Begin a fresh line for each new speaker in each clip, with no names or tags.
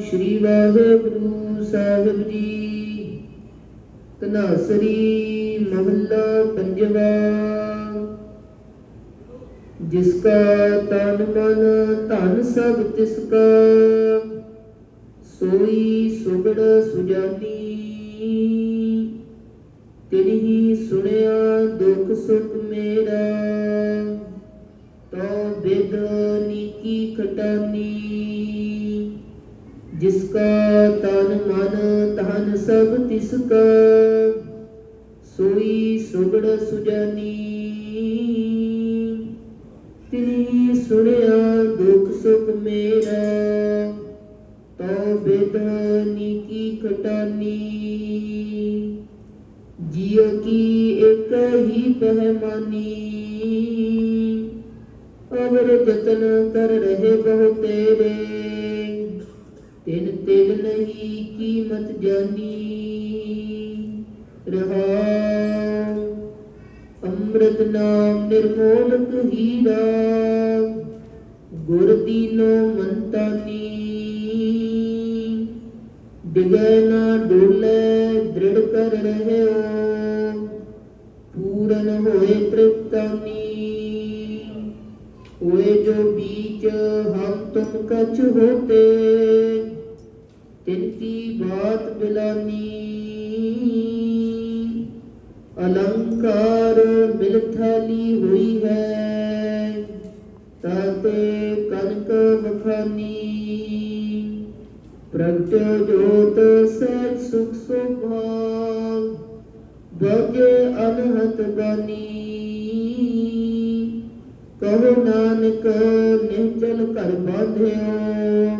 ਸ੍ਰੀ ਵਾਹਿਗੁਰੂ ਸਾਹਿਬ ਜੀ। ਤਨਾਸਰੀ ਮਹੱਲਾ ਪੰਜਵਾ। ਜਿਸ ਕਾ ਤਨ ਮਨ ਧਨ ਸਭ ਤਿਸ ਕਾ, ਸੋਈ ਸੁਗੜ ਸੁਜਾਨੀ। ਤੇਰੀ ਸੁਣਿਆ ਦੁਖ ਸੁਖ ਮੇਰਾ ਤੋ ਬਿਦ ਨੀਕੀ ਖਟਾਨੀ। ਜਿਸ ਕਾ ਤਨ ਮਨ ਧਨ ਸਭ ਤਿਸ ਕਾ ਸੋਈ ਸੁਗੜ ਸੁਜਾਨੀ ਤਿਨੀ ਸੁਣਿਆ ਦੁਖ ਸੁਖ ਮੇਰਾ ਤੋ ਬਿਦ ਨੀਕੀ ਖਟਾਨੀ ਜਿਉ ਕੀ ਇੱਕ ਹੀ ਪਹਿਮਾਨੀ ਅਵਰ ਜਤਨ ਕਰ ਰਹੇ ਬਹੁ ਤੇਰੇ ਤਿਨ ਤਿਨ ਨਹੀਂ ਕੀਮਤ ਜਾਨੀ। ਰਹਾ। ਅੰਮ੍ਰਿਤ ਨਾਮ ਨਿਰਮੋਲਕ ਹੀਰਾ। ਗੁਰ ਦੀਨੋ ਮੰਤਾਨੀ ਡਿਗੈ ਨਾ ਡੋਲੇ, ਦ੍ਰਿੜ ਕਰ ਰਹਿਓ। ਪੂਰਨ ਹੋਏ ਤ੍ਰਿਪਤਾਨੀ ਹੋਏ ਜੋ ਬੀਚ ਹਮ ਤੁਮ ਕਛ ਹੋਤੇ, ਤਿਨ ਕੀ ਬਾਤ ਬਿਲਾਨੀ। ਅਲੰਕਾਰ ਮਿਲ ਥਾਲੀ ਹੋਈ ਹੈ, ਤਾਤੇ ਕਨਕ ਵਖਾਨੀ। ਪ੍ਰਗਟ ਜੋਤ ਸਹਿਜ ਸੁਖ ਸੁਭਾਗ ਬਗੇ ਅਨਹਤ ਕਹੋ ਨਾਨਕ ਨਿਹਚਲ ਕਰ ਬਾਂਧਿਓ,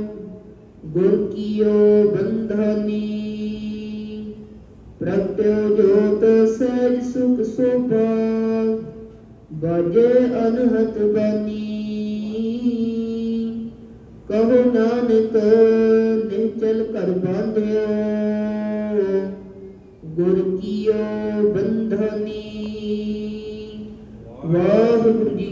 ਗੁਰ ਕੀਓ ਬੰਧਾਨੀ। ਪ੍ਰਗਟ ਜੋਤ ਸਹਿਜ ਸੁਖ ਸੋਭਾ, ਬਾਜੇ ਅਨਹਤ ਬਾਨੀ। ਕਹੋ ਨਾਨਕ ਨਿਹਚਲ ਕਰ ਬਾਂਧਿਓ, ਗੁਰ ਕੀਓ ਬੰਧਾਨੀ।